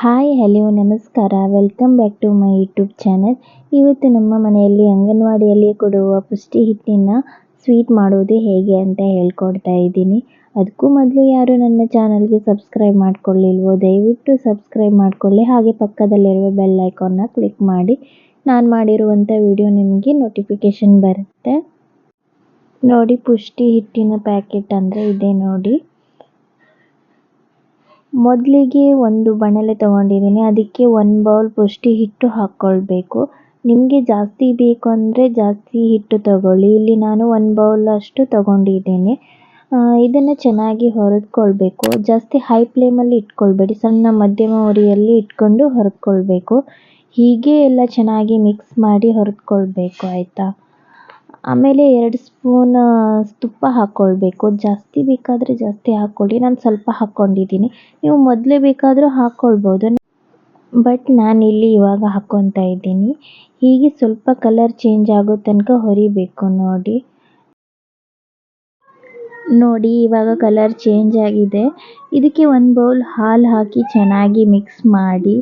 Hi hello ನಮಸ್ಕಾರ. Welcome back to my YouTube channel ಇವತ್ತು ನಮ್ಮ ಮನೆಯಲ್ಲಿ, ಅಂಗನವಾಡಿಯಲ್ಲಿ ಕೊಡುವ ಪುಷ್ಟಿ ಹಿಟ್ಟಿನ ಸ್ವೀಟ್ ಮಾಡೋದು ಹೇಗೆ ಅಂತ ಹೇಳ್ಕೊಡ್ತಾ ಇದ್ದೀನಿ. ಅದಕ್ಕೂ ಮೊದಲು ಯಾರು ನನ್ನ ಚಾನಲ್ಗೆ ಸಬ್ಸ್ಕ್ರೈಬ್ ಮಾಡ್ಕೊಳ್ಳಿಲ್ವೋ, ದಯವಿಟ್ಟು ಸಬ್ಸ್ಕ್ರೈಬ್ ಮಾಡ್ಕೊಳ್ಳಿ. ಹಾಗೆ ಪಕ್ಕದಲ್ಲಿರುವ ಬೆಲ್ ಐಕಾನ್ನ ಕ್ಲಿಕ್ ಮಾಡಿ. ನಾನು ಮಾಡಿರುವಂಥ ವಿಡಿಯೋ ನಿಮಗೆ ನೋಟಿಫಿಕೇಷನ್ ಬರುತ್ತೆ. ನೋಡಿ, ಪುಷ್ಟಿ ಹಿಟ್ಟಿನ ಪ್ಯಾಕೆಟ್ ಅಂದರೆ ಇದೆ ನೋಡಿ. ಮೊದಲಿಗೆ ಒಂದು ಬಾಣಲೆ ತಗೊಂಡಿದ್ದೀನಿ. ಅದಕ್ಕೆ ಒಂದು ಬೌಲ್ ಪುಷ್ಟಿ ಹಿಟ್ಟು ಹಾಕ್ಕೊಳ್ಬೇಕು ನಿಮಗೆ ಜಾಸ್ತಿ ಬೇಕು ಅಂದರೆ ಜಾಸ್ತಿ ಹಿಟ್ಟು ತಗೊಳ್ಳಿ. ಇಲ್ಲಿ ನಾನು ಒಂದು ಬೌಲ್ ಅಷ್ಟು ತಗೊಂಡಿದ್ದೀನಿ. ಇದನ್ನು ಚೆನ್ನಾಗಿ ಹುರಿದ್ಕೊಳ್ಬೇಕು. ಜಾಸ್ತಿ ಹೈ ಫ್ಲೇಮಲ್ಲಿ ಇಟ್ಕೊಳ್ಬೇಡಿ. ಸಣ್ಣ ಮಧ್ಯಮ ಉರಿಯಲ್ಲಿ ಇಟ್ಕೊಂಡು ಹುರಿದ್ಕೊಳ್ಬೇಕು. ಹೀಗೆ ಎಲ್ಲ ಚೆನ್ನಾಗಿ ಮಿಕ್ಸ್ ಮಾಡಿ ಹುರಿದ್ಕೊಳ್ಬೇಕು, ಆಯಿತಾ? ಆಮೇಲೆ ಎರಡು ಸ್ಪೂನ್ ತುಪ್ಪ ಹಾಕ್ಕೊಳ್ಬೇಕು ಜಾಸ್ತಿ ಬೇಕಾದರೆ ಜಾಸ್ತಿ ಹಾಕ್ಕೊಳ್ಳಿ ನಾನು ಸ್ವಲ್ಪ ಹಾಕ್ಕೊಂಡಿದ್ದೀನಿ ನೀವು ಮೊದಲೇ ಬೇಕಾದರೂ ಹಾಕ್ಕೊಳ್ಬೋದು ಬಟ್ ನಾನಿಲ್ಲಿ ಇವಾಗ ಹಾಕ್ಕೊತಾ ಇದ್ದೀನಿ. ಹೀಗೆ ಸ್ವಲ್ಪ ಕಲರ್ ಚೇಂಜ್ ಆಗೋ ತನಕ ಹೊರಿಬೇಕು ನೋಡಿ. ನೋಡಿ, ಇವಾಗ ಕಲರ್ ಚೇಂಜ್ ಆಗಿದೆ. ಇದಕ್ಕೆ ಒಂದು ಬೌಲ್ ಹಾಲು ಹಾಕಿ ಚೆನ್ನಾಗಿ ಮಿಕ್ಸ್ ಮಾಡಿ.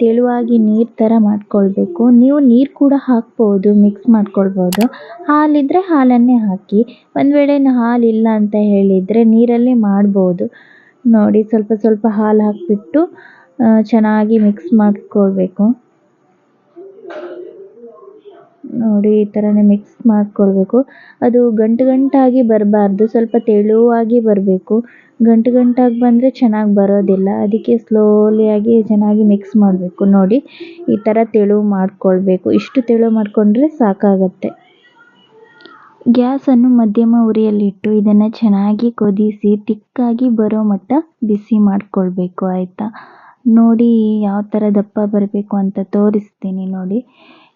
ತೆಳುವಾಗಿ ನೀರು ಥರ ಮಾಡಿಕೊಳ್ಬೇಕು. ನೀವು ನೀರು ಕೂಡ ಹಾಕ್ಬೋದು ಮಿಕ್ಸ್ ಮಾಡಿಕೊಳ್ಬೋದು. ಹಾಲಿದ್ದರೆ ಹಾಲನ್ನೇ ಹಾಕಿ, ಒಂದು ವೇಳೆ ಹಾಲಿಲ್ಲ ಅಂತ ಹೇಳಿದರೆ ನೀರಲ್ಲಿ ಮಾಡ್ಬೋದು. ನೋಡಿ, ಸ್ವಲ್ಪ ಸ್ವಲ್ಪ ಹಾಲು ಹಾಕಿಬಿಟ್ಟು ಚೆನ್ನಾಗಿ ಮಿಕ್ಸ್ ಮಾಡ್ಕೊಳ್ಬೇಕು. ನೋಡಿ ಈ ಥರನೇ ಮಿಕ್ಸ್ ಮಾಡ್ಕೊಳ್ಬೇಕು. ಅದು ಗಂಟು ಗಂಟಾಗಿ ಬರಬಾರ್ದು, ಸ್ವಲ್ಪ ತೆಳುವಾಗಿ ಬರಬೇಕು. ಗಂಟು ಗಂಟಾಗಿ ಬಂದರೆ ಚೆನ್ನಾಗಿ ಬರೋದಿಲ್ಲ, ಅದಕ್ಕೆ ಸ್ಲೋಲಿಯಾಗಿ ಚೆನ್ನಾಗಿ ಮಿಕ್ಸ್ ಮಾಡಬೇಕು. ನೋಡಿ ಈ ಥರ ತೆಳು ಮಾಡ್ಕೊಳ್ಬೇಕು. ಇಷ್ಟು ತೆಳು ಮಾಡಿಕೊಂಡ್ರೆ ಸಾಕಾಗತ್ತೆ. ಗ್ಯಾಸನ್ನು ಮಧ್ಯಮ ಉರಿಯಲ್ಲಿಟ್ಟು ಇದನ್ನು ಚೆನ್ನಾಗಿ ಕುದಿಸಿ ತಿಕ್ಕಾಗಿ ಬರೋ ಮಟ್ಟ ಬಿಸಿ ಮಾಡಿಕೊಳ್ಬೇಕು, ಆಯಿತಾ? ನೋಡಿ ಯಾವ ಥರ ದಪ್ಪ ಬರಬೇಕು ಅಂತ ತೋರಿಸ್ತೀನಿ ನೋಡಿ.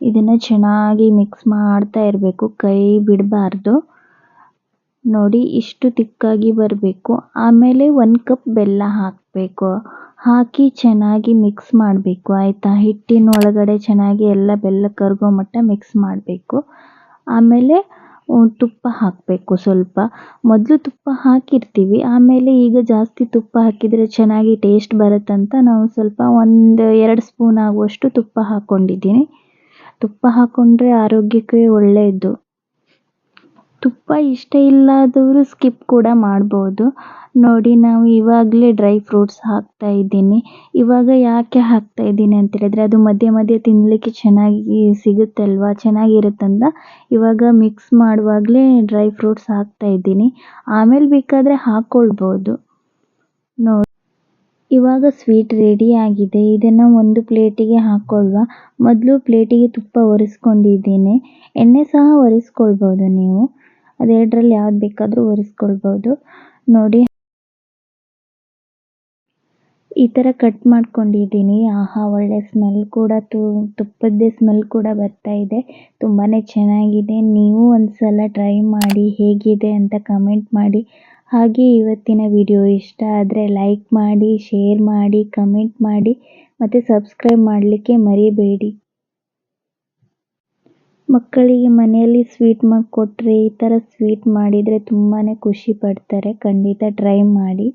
ಇದನ್ನು ಚೆನ್ನಾಗಿ ಮಿಕ್ಸ್ ಮಾಡ್ತಾ ಇರಬೇಕು, ಕೈ ಬಿಡಬಾರ್ದು. ನೋಡಿ, ಇಷ್ಟು ತಿಕ್ಕಾಗಿ ಬರಬೇಕು. ಆಮೇಲೆ ಒಂದು ಕಪ್ ಬೆಲ್ಲ ಹಾಕಬೇಕು. ಹಾಕಿ ಚೆನ್ನಾಗಿ ಮಿಕ್ಸ್ ಮಾಡಬೇಕು. ಆಯಿತಾ? ಹಿಟ್ಟಿನ ಒಳಗಡೆ ಚೆನ್ನಾಗಿ ಎಲ್ಲ ಬೆಲ್ಲ ಕರಗೋ ಮಟ್ಟ ಮಿಕ್ಸ್ ಮಾಡಬೇಕು. ಆಮೇಲೆ ತುಪ್ಪ ಹಾಕಬೇಕು ಸ್ವಲ್ಪ. ಮೊದಲು ತುಪ್ಪ ಹಾಕಿರ್ತೀವಿ. ಆಮೇಲೆ ಈಗ ಜಾಸ್ತಿ ತುಪ್ಪ ಹಾಕಿದರೆ ಚೆನ್ನಾಗಿ ಟೇಸ್ಟ್ ಬರುತ್ತಂತ ನಾವು ಸ್ವಲ್ಪ ಒಂದು ಎರಡು ಸ್ಪೂನ್ ಆಗುವಷ್ಟು ತುಪ್ಪ ಹಾಕ್ಕೊಂಡಿದ್ದೀನಿ ತುಪ್ಪ ಹಾಕೊಂಡ್ರೆ ಆರೋಗ್ಯಕ್ಕೆ ಒಳ್ಳೆಯದು. ತುಪ್ಪ ಇಷ್ಟ ಇಲ್ಲದವರು ಸ್ಕಿಪ್ ಕೂಡ ಮಾಡ್ಬೋದು. ನೋಡಿ, ನಾವು ಇವಾಗಲೇ ಡ್ರೈ ಫ್ರೂಟ್ಸ್ ಹಾಕ್ತಾ ಇದ್ದೀನಿ. ಇವಾಗ ಯಾಕೆ ಹಾಕ್ತಾ ಇದ್ದೀನಿ ಅಂತ ಹೇಳಿದ್ರೆ, ಅದು ಮಧ್ಯೆ ಮಧ್ಯೆ ತಿನ್ನಲಿಕ್ಕೆ ಚೆನ್ನಾಗಿ ಸಿಗುತ್ತಲ್ವಾ, ಚೆನ್ನಾಗಿರುತ್ತಂತ ಇವಾಗ ಮಿಕ್ಸ್ ಮಾಡುವಾಗಲೇ ಡ್ರೈ ಫ್ರೂಟ್ಸ್ ಹಾಕ್ತಾ ಇದ್ದೀನಿ. ಆಮೇಲೆ ಬೇಕಾದರೆ ಹಾಕ್ಕೊಳ್ಬೋದು ನೋಡಿ. ಇವಾಗ ಸ್ವೀಟ್ ರೆಡಿ ಆಗಿದೆ. ಇದನ್ನು ಒಂದು ಪ್ಲೇಟಿಗೆ ಹಾಕೊಳ್ಳುವ ಮೊದಲು ಪ್ಲೇಟಿಗೆ ತುಪ್ಪ ಒರೆಸ್ಕೊಂಡಿದ್ದೇನೆ. ಎಣ್ಣೆ ಸಹ ಒರೆಸ್ಕೊಳ್ಬೋದು ನೀವು. ಅದೆರಡರಲ್ಲಿ ಯಾವ್ದು ಬೇಕಾದರೂ ಒರೆಸ್ಕೊಳ್ಬೋದು. ನೋಡಿ. ಈ ಥರ ಕಟ್ ಮಾಡ್ಕೊಂಡಿದ್ದೀನಿ. ಆಹಾ, ಒಳ್ಳೆ ಸ್ಮೆಲ್ ಕೂಡ ತುಪ್ಪದ್ದೇ ಸ್ಮೆಲ್ ಕೂಡ ಬರ್ತಾ ಇದೆ. ತುಂಬಾ ಚೆನ್ನಾಗಿದೆ. ನೀವು ಒಂದು ಸಲ ಟ್ರೈ ಮಾಡಿ ಹೇಗಿದೆ ಅಂತ ಕಮೆಂಟ್ ಮಾಡಿ. ಹಾಗೆ ಇವತ್ತಿನ ವಿಡಿಯೋ ಇಷ್ಟ ಆದರೆ ಲೈಕ್ ಮಾಡಿ ಶೇರ್ ಮಾಡಿ ಕಮೆಂಟ್ ಮಾಡಿ, ಮತ್ತು ಸಬ್ಸ್ಕ್ರೈಬ್ ಮಾಡಲಿಕ್ಕೆ ಮರಿಬೇಡಿ. ಮಕ್ಕಳಿಗೆ ಮನೆಯಲ್ಲಿ ಸ್ವೀಟ್ ಮಾಡಿಕೊಟ್ರೆ, ಈ ಥರ ಸ್ವೀಟ್ ಮಾಡಿದರೆ ತುಂಬಾ ಖುಷಿ ಪಡ್ತಾರೆ. ಖಂಡಿತ ಟ್ರೈ ಮಾಡಿ.